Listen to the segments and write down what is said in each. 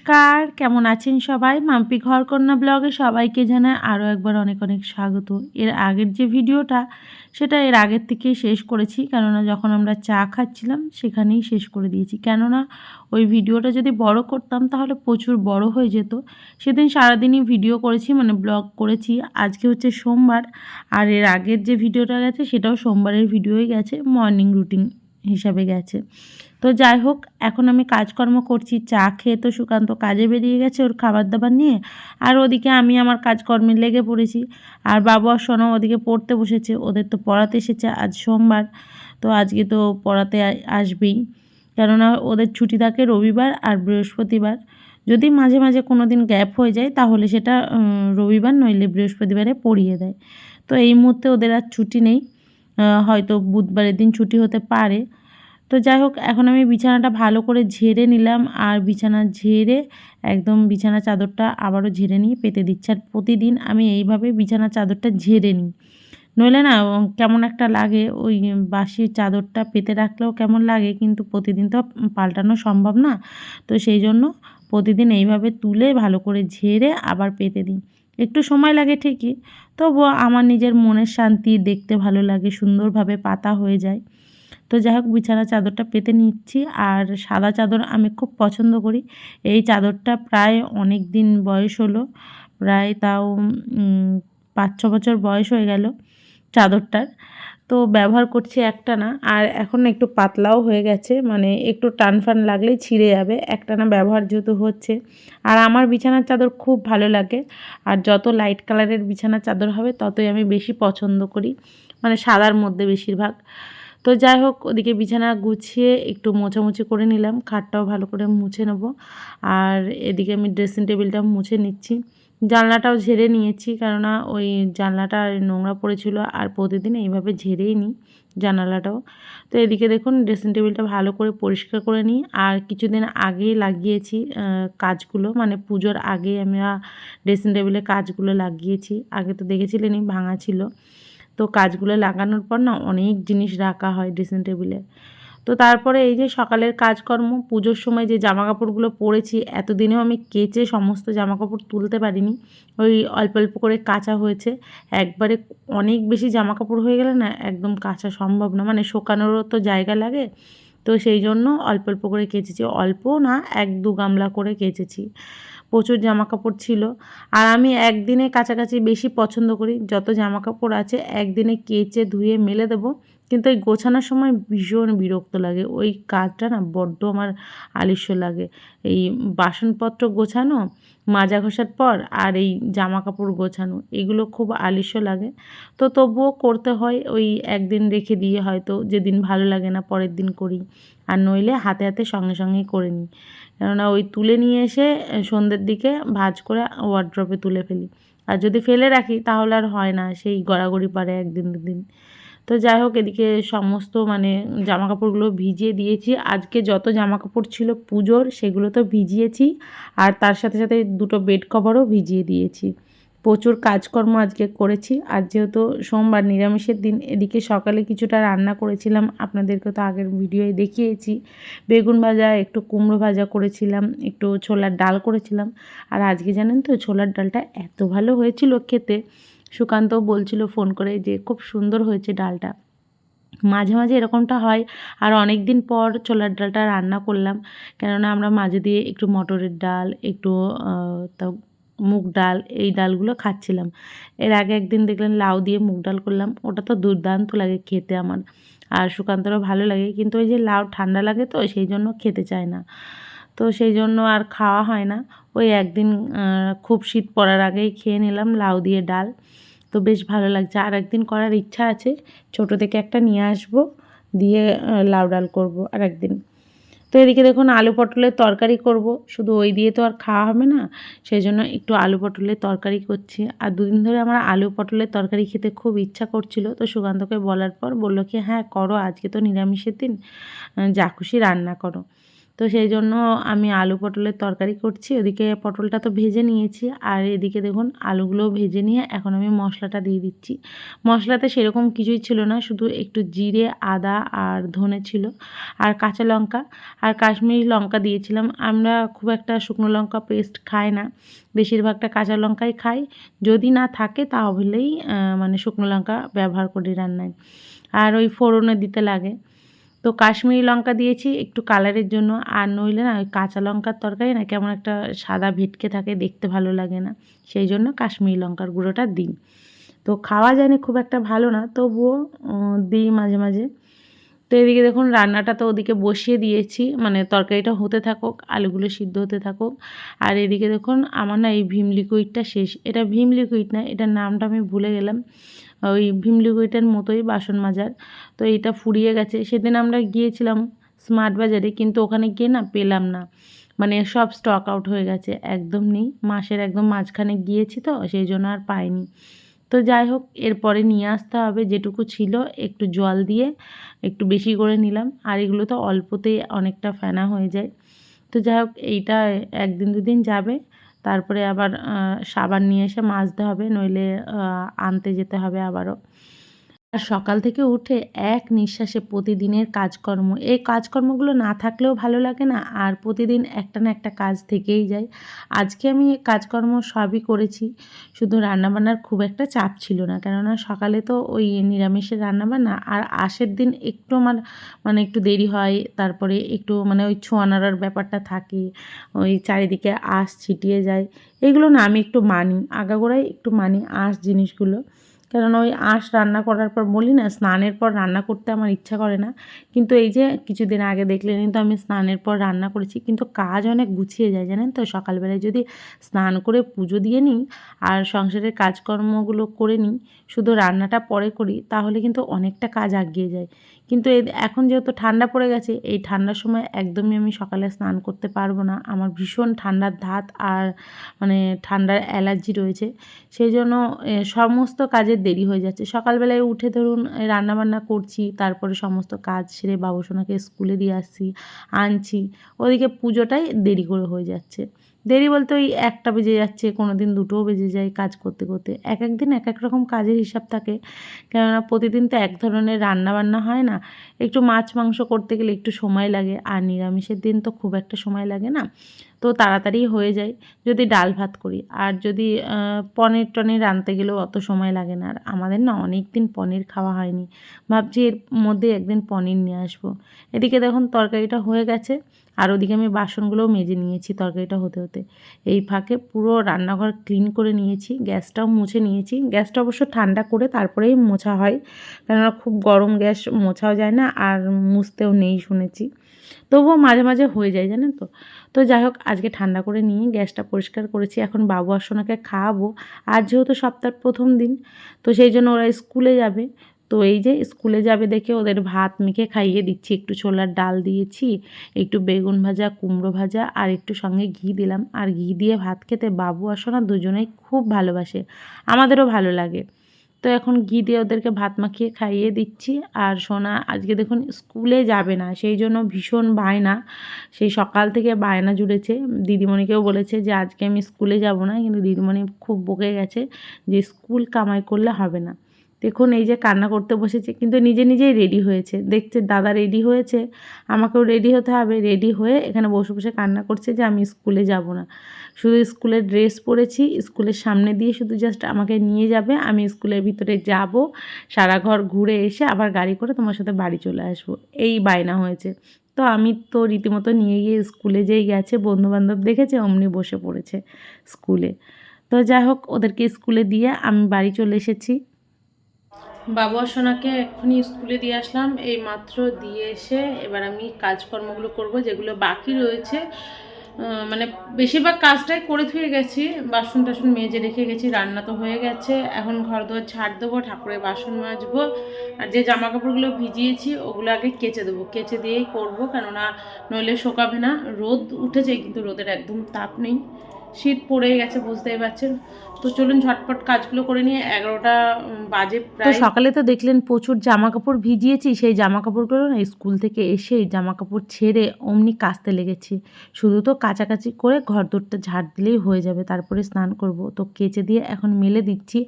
নমস্কার, কেমন আছেন সবাই? মাম্পি ঘরকন্যা ব্লগে সবাইকে জানায় আরও একবার অনেক অনেক স্বাগত। এর আগের যে ভিডিওটা, সেটা এর আগের থেকেই শেষ করেছি, কেননা যখন আমরা চা খাচ্ছিলাম, সেখানেই শেষ করে দিয়েছি। কেননা ওই ভিডিওটা যদি বড় করতাম, তাহলে প্রচুর বড় হয়ে যেত। সেদিন সারাদিনই ভিডিও করেছি মানে ব্লগ করেছি। আজকে হচ্ছে সোমবার, আর এর আগের যে ভিডিওটা গেছে, সেটাও সোমবারের ভিডিওই গেছে, মর্নিং রুটিন। হিসাবে গেছে। তো যাই হোক, এখন আমি কাজকর্ম করছি, চা খেয়ে তো সুকান্ত কাজে বেরিয়ে গেছে ওর খাবার দাবার নিয়ে। আর ওদিকে আমি আমার কাজকর্মে লেগে পড়েছি। আর বাবু আর সোনা ওদিকে পড়তে বসেছে, ওদের তো পড়াতে এসেছে আজ সোমবার। তো আজকে তো পড়াতে আসবেই। কেননা ওদের ছুটি থাকে রবিবার আর বৃহস্পতিবার। যদি মাঝে মাঝে কোনো দিন গ্যাপ হয়ে যায়, তাহলে সেটা রবিবার নইলে বৃহস্পতিবারে পড়িয়ে দেয়। তো এই মুহূর্তে ওদের আর ছুটি নেই। হয়তো বুধবারের দিন ছুটি হতে পারে। তো যাই হোক, এখন আমি বিছানাটা ভালো করে ঝেড়ে নিলাম আর বিছানা ঝেড়ে একদম বিছানা চাদরটা আবারও ঝেড়ে নিয়ে পেতে দিচ্ছি। আর প্রতিদিন আমি এইভাবে বিছানা চাদরটা ঝেড়ে নিই। নইলে না কেমন একটা লাগে ওই বাসি চাদরটা পেতে রাখলেও কেমন লাগে, কিন্তু প্রতিদিন তো পাল্টানো সম্ভব না। তো সেই জন্য প্রতিদিন এইভাবে তুলে ভালো করে ঝেড়ে আবার পেতে দিই। একটু সময় লাগে ঠিকই, তবুও আমার নিজের মনের শান্তি দেখতে ভালো লাগে, সুন্দরভাবে পাতা হয়ে যায়। তো যাই হোক বিছানা চাদরটা পেতে নিচ্ছি আর সাদা চাদর আমি খুব পছন্দ করি। এই চাদরটা প্রায় অনেক দিন বয়স হলো, প্রায় তাও পাঁচ ছ বছর বয়স হয়ে গেল চাদরটার। তো ব্যবহার করছি একটা না। আর এখন একটু পাতলাও হয়ে গেছে মানে একটু টান ফান লাগলেই ছিঁড়ে যাবে। একটা না ব্যবহার যেহেতু হচ্ছে। আর আমার বিছানার চাদর খুব ভালো লাগে। আর যত লাইট কালারের বিছানার চাদর হবে, ততই আমি বেশি পছন্দ করি। মানে সাদার মধ্যে বেশিরভাগ। তো যাই হোক, ওদিকে বিছানা গুছিয়ে একটু মোছামুছি করে নিলাম। খাটটাও ভালো করে মুছে নেব। আর এদিকে আমি ড্রেসিং টেবিলটা মুছে নিচ্ছি। জানলাটাও ঝেড়ে নিয়েছি কেননা ওই জানলাটা নোংরা পড়েছিল আর প্রতিদিন এইভাবে ঝেড়েই নিই জানালাটাও। তো এদিকে দেখুন ড্রেসিং টেবিলটা ভালো করে পরিষ্কার করে নিই। আর কিছুদিন আগেই লাগিয়েছি কাজগুলো মানে পুজোর আগে আমি ড্রেসিং টেবিলে কাজগুলো লাগিয়েছি। আগে তো দেখেছিলেনই ভাঙা ছিল। তো কাজগুলো লাগানোর পর না অনেক জিনিস রাখা হয় ড্রেসিং টেবিলে তো তারপরে এই যে সকালের কাজকর্ম, পুজোর সময় যে জামা কাপড়গুলো পরেছি, এতদিনেও আমি কেচে সমস্ত জামা কাপড় তুলতে পারিনি। ওই অল্প অল্প করে কাঁচা হয়েছে। একবারে অনেক বেশি জামা কাপড় হয়ে গেলে না একদম কাঁচা সম্ভব না মানে শোকানোরও তো জায়গা লাগে। তো সেই জন্য অল্প অল্প করে কেচেছি। অল্প না, এক দু গামলা করে কেচেছি। প্রচুর জামা কাপড় ছিল। আর আমি একদিনে কাছাকাছি বেশি পছন্দ করি। যত জামা কাপড় আছে, একদিনে কেচে ধুয়ে মেলে দেবো। কিন্তু এই গোছানোর সময় ভীষণ বিরক্ত লাগে। ওই কাজটা না বড্ড আমার আলিস্য লাগে। এই বাসনপত্র গোছানো, মাজা ঘষার পর আর এই জামা কাপড় গোছানো, এগুলো খুব আলিস্য লাগে। তো তবুও করতে হয় ওই একদিন রেখে দিয়ে হয়তো যেদিন ভালো লাগে না পরের দিন করি। আর নইলে হাতে হাতে সঙ্গে সঙ্গেই করে নিই। কেননা ওই তুলে নিয়ে এসে সন্ধ্যের দিকে ভাজ করে ওয়ার্ড্রপে তুলে ফেলি। আর যদি ফেলে রাখি তাহলে আর হয় না, সেই গড়াগড়ি পারে একদিন দুদিন। তো যাই হোক, এদিকে সমস্ত মানে জামা কাপড়গুলো ভিজিয়ে দিয়েছি। আজকে যত জামা কাপড় ছিল পুজোর, সেগুলো তো ভিজিয়েছি। আর তার সাথে সাথে দুটো বেড কভারও ভিজিয়ে দিয়েছি। প্রচুর কাজকর্ম আজকে করেছি। আর যেহেতু সোমবার নিরামিষের দিন, এদিকে সকালে কিছুটা রান্না করেছিলাম। আপনাদেরকে তো আগের ভিডিওয়ে দেখিয়েছি। বেগুন ভাজা, একটু কুমড়ো ভাজা করেছিলাম, একটু ছোলার ডাল করেছিলাম। আর আজকে জানেন তো, ছোলার ডালটা এত ভালো হয়েছিল খেতে। সুকান্ত বলছিল ফোন করে যে, খুব সুন্দর হয়েছে ডালটা। মাঝে মাঝে এরকমটা হয়। আর অনেক দিন পর ছোলার ডালটা রান্না করলাম। কেননা আমরা মাঝে দিয়ে একটু মটরের ডাল, একটু মুগ ডাল, এই ডালগুলো খাচ্ছিলাম। এর আগে একদিন দেখলেন লাউ দিয়ে মুগ ডাল করলাম। ওটা তো দুর্দান্ত লাগে খেতে আমার। আর সুকান্তরও ভালো লাগে। কিন্তু ওই যে লাউ ঠান্ডা লাগে তো, সেই জন্য খেতে চায় না। তো সেই জন্য আর খাওয়া হয় না। ওই একদিন খুব শীত পড়ার আগেই খেয়ে নিলাম লাউ দিয়ে ডাল। তো বেশ ভালো লাগছে। আর একদিন করার ইচ্ছা আছে, ছোট থেকে একটা নিয়ে আসব, দিয়ে লাউ ডাল করব আর একদিন। তো এদিকে দেখুন আলু পটলের তরকারি করব। শুধু ওই দিয়ে তো আর খাওয়া হবে না, সেই জন্য একটু আলু পটলের তরকারি করছি। আর দুদিন ধরে আমার আলু পটলের তরকারি খেতে খুব ইচ্ছা করছিল, তো সুকান্তকে বলার পর বলল কি হ্যাঁ করো, আজকে তো নিরামিষের দিন যা খুশি রান্না করো। তো সেই জন্য আমি আলু পটলের তরকারি করছি। ওদিকে পটলটা তো ভেজে নিয়েছি। আর এদিকে দেখুন আলুগুলো ভেজে নিয়ে এখন আমি মশলাটা দিয়ে দিচ্ছি। মশলাতে সেরকম কিছুই ছিল না, শুধু একটু জিরে, আদা আর ধনে ছিল আর কাঁচা লঙ্কা। আর কাশ্মীরি লঙ্কা দিয়েছিলাম। আমরা খুব একটা শুকনো লঙ্কা পেস্ট খাই না। বেশিরভাগটা কাঁচা লঙ্কাই খাই। যদি না থাকে তাহলেই মানে শুকনো লঙ্কা ব্যবহার করি রান্নায়। আর ওই ফোড়নে দিতে লাগে। তো কাশ্মীরি লঙ্কা দিয়েছি, একটু কালারের জন্য। আর নইলে না, ওই কাঁচা লঙ্কার তরকারি না কেমন একটা সাদা ভেটকে থাকে, দেখতে ভালো লাগে না। সেই জন্য কাশ্মীরি লঙ্কার গুঁড়োটা দিই। তো খাওয়া জানি খুব একটা ভালো না, তবুও দিই মাঝে মাঝে। তো এদিকে দেখুন রান্নাটা তো ওদিকে বসিয়ে দিয়েছি মানে তরকারিটা হতে থাকুক, আলুগুলো সিদ্ধ হতে থাকুক। আর এদিকে দেখুন আমার না এই ভীম লিকুইডটা শেষ। এটা ভীম লিকুইড না, এটার নামটা আমি ভুলে গেলাম। ওই ভীম লিকুইডের মতোই বাসন মাজার। তো এটা ফুরিয়ে গেছে। সেদিন আমরা গিয়েছিলাম স্মার্ট বাজারে, কিন্তু ওখানে গিয়ে না পেলাম না। মানে সব স্টক আউট হয়ে গেছে, একদম নেই। মাসের একদম মাঝখানে গিয়েছি তো, সেই জন্য আর পাইনি। তো যাই হোক, এরপরে নিয়ে আসতে হবে যেটুকু ছিল, একটু জল দিয়ে একটু বেশি করে নিলাম। আর এগুলো তো অল্পতেই অনেকটা ফেনা হয়ে যায়। তো যাই হোক, এইটা একদিন দুদিন যাবে। তারপরে আবার সাবান নিয়ে এসে মাজতে হবে, নইলে আনতে যেতে হবে আবারও। আর সকাল থেকে উঠে এক নিঃশ্বাসে প্রতিদিনের কাজকর্ম। এই কাজকর্মগুলো না থাকলেও ভালো লাগে না, আর প্রতিদিন একটা না একটা কাজ থেকেই যায়। আজকে আমি কাজকর্ম সবই করেছি, শুধু রান্নাবান্নার খুব একটা চাপ ছিল না। কেননা সকালে তো ওই নিরামিষের রান্নাবান্না, আর আশের দিন একটু আমার মানে একটু দেরি হয়, তারপরে একটু মানে ওই ছোঁয়ানার ব্যাপারটা থাকে, ওই চারিদিকে আঁশ ছিটিয়ে যায়। এগুলো না আমি একটু মানি, আগাগোড়াই একটু মানি আঁশ জিনিসগুলো। কেননা ওই আঁশ রান্না করার পর বলি না, স্নানের পর রান্না করতে আমার ইচ্ছা করে না। কিন্তু এই যে কিছুদিন আগে দেখলেন কিন্তু আমি স্নানের পর রান্না করেছি, কিন্তু কাজ অনেক গুছিয়ে যায়, জানেন তো? সকালবেলায় যদি স্নান করে পুজো দিয়ে নিই আর সংসারের কাজকর্মগুলো করে নিই, শুধু রান্নাটা পরে করি, তাহলে কিন্তু অনেকটা কাজ আগিয়ে যায়। কিন্তু এখন যেহেতু ঠান্ডা পড়ে গেছে, এই ঠান্ডার সময় একদমই আমি সকালে স্নান করতে পারব না। আমার ভীষণ ঠান্ডার ধাত আর মানে ঠান্ডার অ্যালার্জি রয়েছে। সেই জন্য সমস্ত কাজের দেরি হয়ে যাচ্ছে। সকালবেলায় উঠে ধরুন রান্নাবান্না করছি, তারপরে সমস্ত কাজ সেরে বাবুসোনাকে স্কুলে দিয়ে আসছি, আনছি। ওদিকে পুজোটাই দেরি করে হয়ে যাচ্ছে। দেরি বলতে ওই একটা বেজে যাচ্ছে কোনো দিন দুটোও বেজে যায় কাজ করতে করতে। এক এক দিন এক এক রকম কাজের হিসাব থাকে। কেননা প্রতিদিন তো এক ধরনের রান্না বান্না হয় না। একটু মাছ মাংস করতে গেলে একটু সময় লাগে। আর নিরামিষের দিন তো খুব একটা সময় লাগে না। তো তাড়াতাড়ি হয়ে যায়। যদি ডাল ভাত করি। আর যদি পনির টনির রাঁধতে গেলেও অত সময় লাগে না। আর আমাদের না অনেক দিন পনির খাওয়া হয়নি। ভাবছি এর মধ্যে একদিন পনির নিয়ে আসব। এদিকে দেখুন তরকারিটা হয়ে গেছে। আর ওদিকে আমি বাসনগুলোও মেজে নিয়েছি তরকারিটা হতে হতে। এই ফাঁকে পুরো রান্নাঘর ক্লিন করে নিয়েছি। গ্যাসটাও মুছে নিয়েছি। গ্যাসটা অবশ্য ঠান্ডা করে তারপরেই মোছা হয়। কেননা খুব গরম গ্যাস মোছাও যায় না। আর মুছতেও নেই শুনেছি। তবুও মাঝে মাঝে হয়ে যায়, জানেন তো? তো যাই হোক, আজকে ঠান্ডা করে নিয়ে গ্যাসটা পরিষ্কার করেছি। এখন বাবু আর সোনাকে খাওয়াবো। আর যেহেতু সপ্তাহের প্রথম দিন, তো সেই জন্য ওরা স্কুলে যাবে। তো এই যে স্কুলে যাবে দেখে ওদের ভাত মেখে খাইয়ে দিচ্ছি। একটু ছোলার ডাল দিয়েছি, একটু বেগুন ভাজা, কুমড়ো ভাজা, আর একটু সঙ্গে ঘি দিলাম। আর ঘি দিয়ে ভাত খেতে বাবু আর সোনা দুজনেই খুব ভালোবাসে। আমাদেরও ভালো লাগে। তো এখন ঘি দিয়ে ওদেরকে ভাত মাখিয়ে খাইয়ে দিচ্ছি। আর সোনা আজকে দেখুন স্কুলে যাবে না, সেই জন্য ভীষণ বায়না। সেই সকাল থেকে বায়না জুড়েছে। দিদিমণিকেও বলেছে যে, আজকে আমি স্কুলে যাব না। কিন্তু দিদিমণি খুব বকে গেছে যে, স্কুল কামাই করলে হবে না। দেখুন, এই যে কান্না করতে বসেছে, কিন্তু নিজে নিজেই রেডি হয়েছে। দেখছে, দাদা রেডি হয়েছে, আমাকেও রেডি হতে হবে রেডি হয়ে এখানে বসে বসে কান্না করছে যে আমি স্কুলে যাব না। শুধু স্কুলের ড্রেস পরেছি, স্কুলের সামনে দিয়ে শুধু জাস্ট আমাকে নিয়ে যাবে, আমি স্কুলের ভিতরে যাব, সারা ঘর ঘুরে এসে আবার গাড়ি করে তোমার সাথে বাড়ি চলে আসব। এই বায়না হয়েছে। তো আমি তো রীতিমতো নিয়ে গিয়ে স্কুলে যেই গেছে, বন্ধুবান্ধব দেখেছে, অমনি বসে পড়েছে স্কুলে। তো যাই হোক, ওদেরকে স্কুলে দিয়ে আমি বাড়ি চলে এসেছি। বাবু সোনাকে এক্ষুনি স্কুলে দিয়ে আসলাম। এই মাত্র দিয়ে এসে এবার আমি কাজকর্মগুলো করব, যেগুলো বাকি রয়েছে। মানে বেশিরভাগ কাজটাই করে থুয়ে গেছি। বাসন টাসন মেজে রেখে গেছি, রান্না তো হয়ে গেছে। এখন ঘর দোয়ার ছাড় দেবো, ঠাকুরের বাসন মাজবো। আর যে জামা কাপড়গুলো ভিজিয়েছি, ওগুলো আগে কেচে দেবো। কেচে দিয়েই করব, কেননা নইলে শোকাবে না। রোদ উঠেছে কিন্তু রোদের একদম তাপ নেই। শীত পড়ে গেছে বুঝতেই পারছেন। তো চলুন ঝটপট কাজগুলো করে নিয়ে এগারোটা বাজে তো সকালে তো দেখলেন প্রচুর জামা কাপড় ভিজিয়েছি সেই জামা কাপড়গুলো না স্কুল থেকে এসে জামা কাপড় ছেড়ে অমনি কাচতে লেগেছি। শুধু তো কাচাকাচি করে ঘর দৌড়টা ঝাড় দিলেই হয়ে যাবে তারপরে স্নান করব। তো কেচে দিয়ে এখন মেলে দিচ্ছি।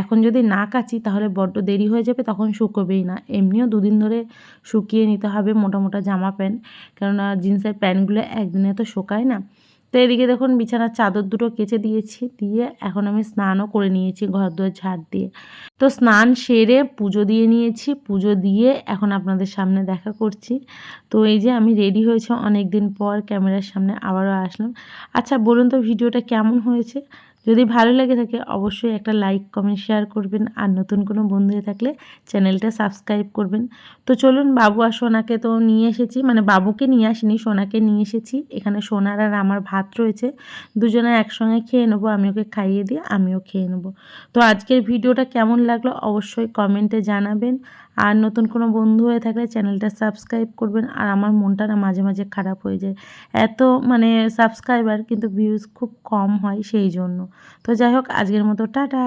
এখন যদি না কাচি তাহলে বড্ড দেরি হয়ে যাবে তখন শুকোবেই না। এমনিও দুদিন ধরে শুকিয়ে নিতে হবে মোটা মোটা জামা প্যান্ট কেননা জিন্সের প্যান্টগুলো একদিনে তো শোকায় না। তো এদিকে দেখুন বিছানার চাদর দুটো কেচে দিয়েছি, দিয়ে এখন আমি স্নানও করে নিয়েছি ঘর দুয়ার ঝাড় দিয়ে। তো স্নান সেরে পুজো দিয়ে নিয়েছি, পুজো দিয়ে এখন আপনাদের সামনে দেখা করছি। তো এই যে আমি রেডি হয়েছে অনেক দিন পর ক্যামেরার সামনে আবারও আসলাম। আচ্ছা বলুন তো ভিডিওটা কেমন হয়েছে? যদি ভালো লেগে থাকে, অবশ্যই একটা লাইক কমেন্ট শেয়ার করবেন। আর নতুন কোনো বন্ধু থাকলে চ্যানেলটা সাবস্ক্রাইব করবেন। তো চলুন, বাবু আর সোনাকে তো নিয়ে এসেছি। মানে বাবুকে নিয়ে আসিনি, সোনাকে নিয়ে এসেছি। এখানে সোনার আর আমার ভাত রয়েছে। দুজনে একসঙ্গে খেয়ে নেব, আমি ওকে খাইয়ে দিয়ে আমিও খেয়ে নেব। তো আজকের ভিডিওটা কেমন লাগল, অবশ্যই কমেন্টে জানাবেন। আর নতুন কোনো বন্ধু হয়ে থাকলে চ্যানেলটা সাবস্ক্রাইব করবেন, আর আমার মনটা না মাঝে মাঝে খারাপ হয়ে যায়। এত মানে সাবস্ক্রাইবার কিন্তু ভিউজ খুব কম হয় সেই জন্য। তো যাই হোক, আজকের মতো, টাটা!